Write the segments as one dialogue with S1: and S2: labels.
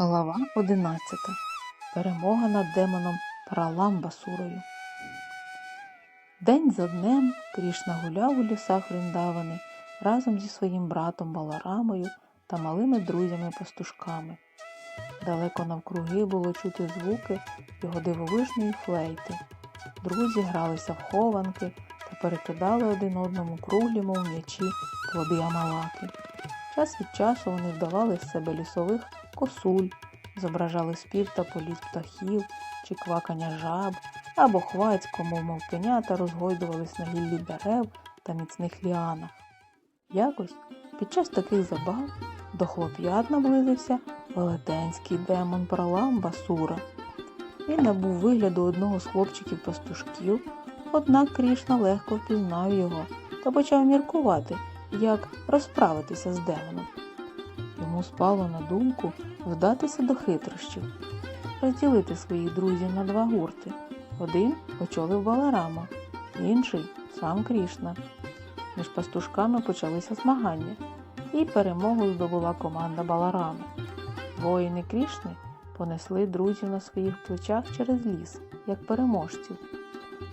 S1: Глава 11. Перемога над демоном Параламбасурою. День за днем Крішна гуляв у лісах Вріндавани разом зі своїм братом Баларамою та малими друзями-пастушками. Далеко навкруги було чути звуки його дивовижної флейти. Друзі гралися в хованки та перекидали один одному круглі, мов м'ячі, плоди амалаки. Час від часу вони вдавали з себе лісових косуль, зображали спів та політ птахів чи квакання жаб, або хвацько, мов мовпенята, розгойдувались на гіллі дерев та міцних ліанах. Якось під час таких забав до хлоп'ят наблизився велетенський демон Праламба Сура. Він набув вигляду одного з хлопчиків-пастушків, однак Крішна легко впізнав його та почав міркувати, як розправитися з демоном. Йому спало на думку вдатися до хитрощів, розділити своїх друзів на два гурти. Один очолив Баларама, інший сам Крішна. Між пастушками почалися змагання, і перемогу здобула команда Баларами. Воїни Крішни понесли друзів на своїх плечах через ліс, як переможців.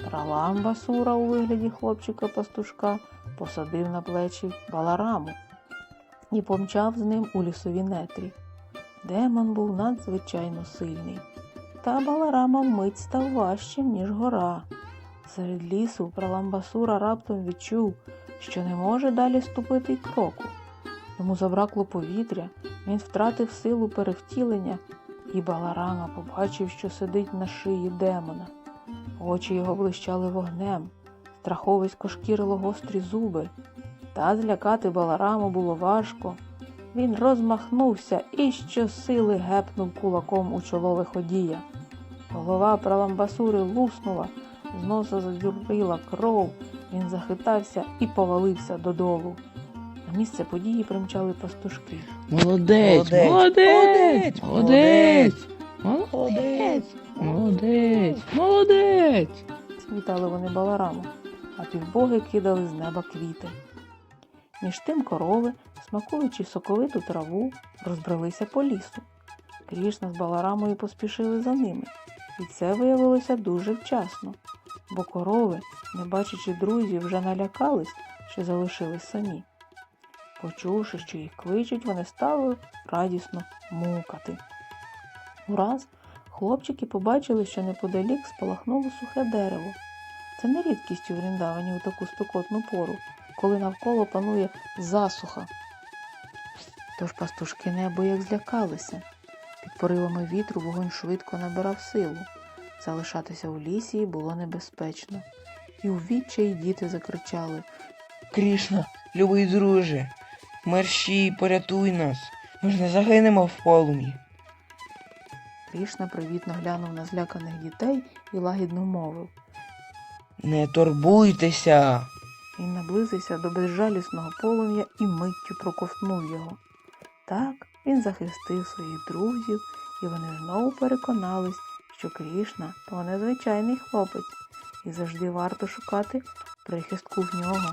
S1: Праламба Сура у вигляді хлопчика-пастушка посадив на плечі Балараму і помчав з ним у лісові нетрі. Демон був надзвичайно сильний, та Баларама вмить став важчим, ніж гора. Серед лісу Праламбасура раптом відчув, що не може далі ступити й кроку. Йому забракло повітря, він втратив силу перевтілення, і Баларама побачив, що сидить на шиї демона. Очі його блищали вогнем, страховисько шкірило гострі зуби. Та злякати Балараму було важко. Він розмахнувся і щосили гепнув кулаком у чоло лиходія. Голова праламбасури луснула, з носа задюрила кров, він захитався і повалився додолу. На місце події примчали пастушки.
S2: Молодець,
S3: Молодець,
S2: молодець,
S3: молодець,
S2: молодець, молодець, молодець, молодець.
S1: Вітали вони Балараму, а півбоги кидали з неба квіти. Між тим корови, смакуючи соковиту траву, розбралися по лісу. Крішна з Баларамою поспішили за ними, і це виявилося дуже вчасно, бо корови, не бачачи друзів, вже налякались, що залишились самі. Почувши, що їх кличуть, вони стали радісно мукати. Ураз хлопчики побачили, що неподалік спалахнуло сухе дерево. Це не рідкість у Вріндавані у таку спекотну пору, коли навколо панує засуха. Тож пастушки неабияк злякалися. Під поривами вітру вогонь швидко набирав силу. Залишатися у лісі було небезпечно. І у відчаї діти закричали
S3: Крішна, любий друже, мерщій, порятуй нас. Ми ж не загинемо в полум'ї.
S1: Крішна привітно глянув на зляканих дітей і лагідно мовив.
S3: Не турбуйтеся.
S1: Він наблизився до безжалісного полум'я і миттю проковтнув його. Так він захистив своїх друзів, і вони знову переконались, що Крішна то незвичайний хлопець, і завжди варто шукати прихистку в нього.